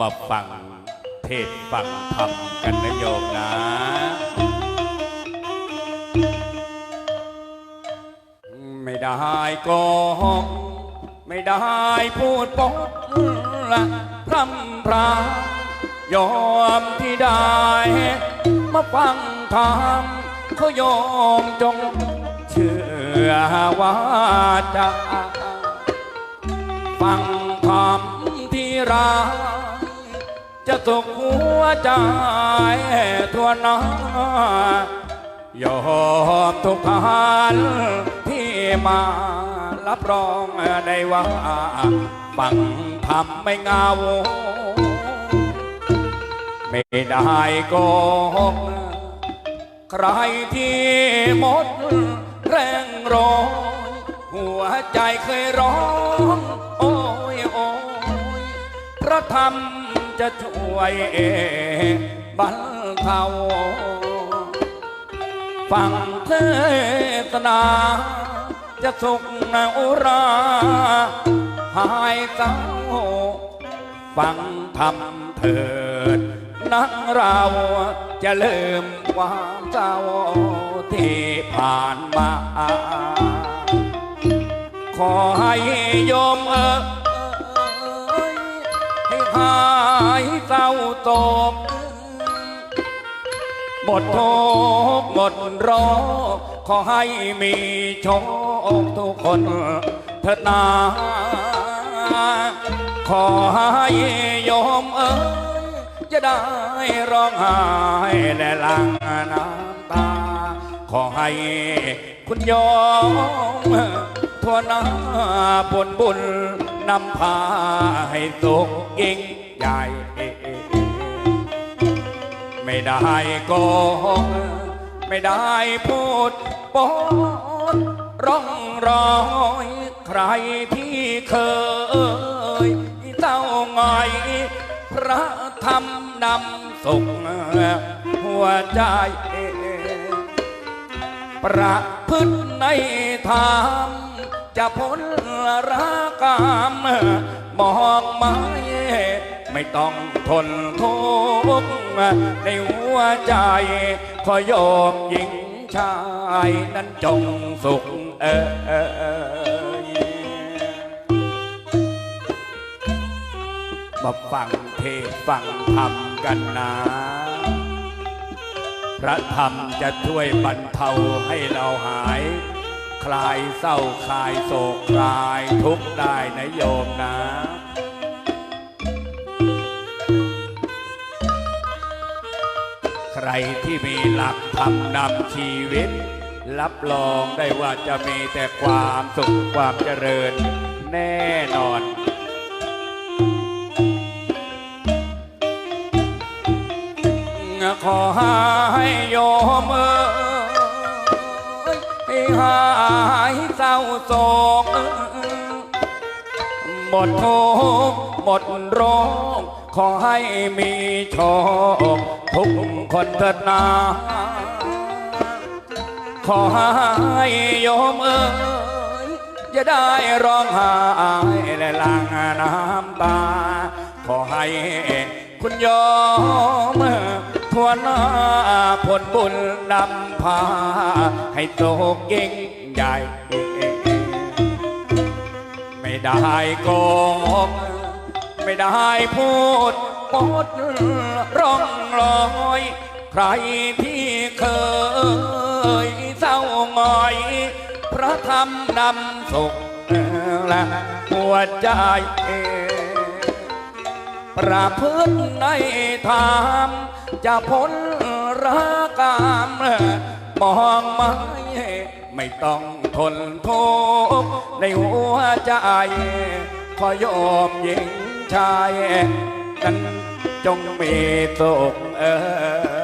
มาฟังเทศฟังธรรมกันนะโยมนะ ไม่ได้โกหกไม่ได้พูดปกละพร่ำพรายอมที่ได้ มาฟังธรรมเขาโยมจง เชื่อว่าจะฟังคำที่รัก จะสุขหัวใจทั่วหน้ายอมทุกทานที่มารับรองได้ว่าฟังทำไม่เงา ไม่ได้กหกใครที่หมดแรงร้องหัวใจเคยร้อง โอ้ยโอ้ยพระธรรม จะช่วยบรรเทาฟังเทศนา จะสุขอุรา หายเศร้าฟังธรรมเถิด นักเราจะลืมความเศร้าที่ผ่านมา ขอให้โยมเอ๋ยให้หา ยเศร้าโศกหมดทุกหมดรคขอให้มีโชคทุกคนเถิดนา ขอให้โยมเอ๋ยจะได้ร้องไห้และหลังน้ำตา ขอให้คุณโยมทั่วหน้าผลบุญนำพาให้สุขยิ่ง ใหญ่ ไม่ได้โกหกไม่ได้พูดปดร่องรอยใครที่เคยเต้าหงอย พระธรรมนำสุขหัวใจประพฤติในธรรมจะพ้นรากรรมมองไม้ไม่ ต้องทนทุกข์ในหัวใจ ขอโยมหญิงชายนั้นจงสุขเออมาฟังเทศฟังธรรมกันนะ พระธรรมจะช่วยบรรเทาให้เราหาย คลายเศร้าคลายโศกคลายทุกข์ได้นะโยมนะ รที่มีหลักธรรมนำชีวิต รับรองได้ว่าจะมีแต่ความสุขความเจริญแน่นอนขอให้โยมเอ้ยให้หายเศร้าโศกหมดทุกหมดโรค ขอให้มีโชคทุกคนเถิดนาขอให้โยมเอ้ยจะได้ร้องไห้และลังน้ำตา ขอให้คุณโยมทั่วหน้าผลบุญนำพา ให้โตกยิ่งใหญ่ ไม่ได้โกหก ไม่ได้พูดปดร่องรอย ใครที่เคยเศร้าหงอย พระธรรมนำสุขและหัวใจประพฤติในธรรมจะพ้นรากรรมมองไม่ไม่ต้องทนทุกข์ในหัวใจขอโยมหญิง ชายนั้นจงมีสุขเออ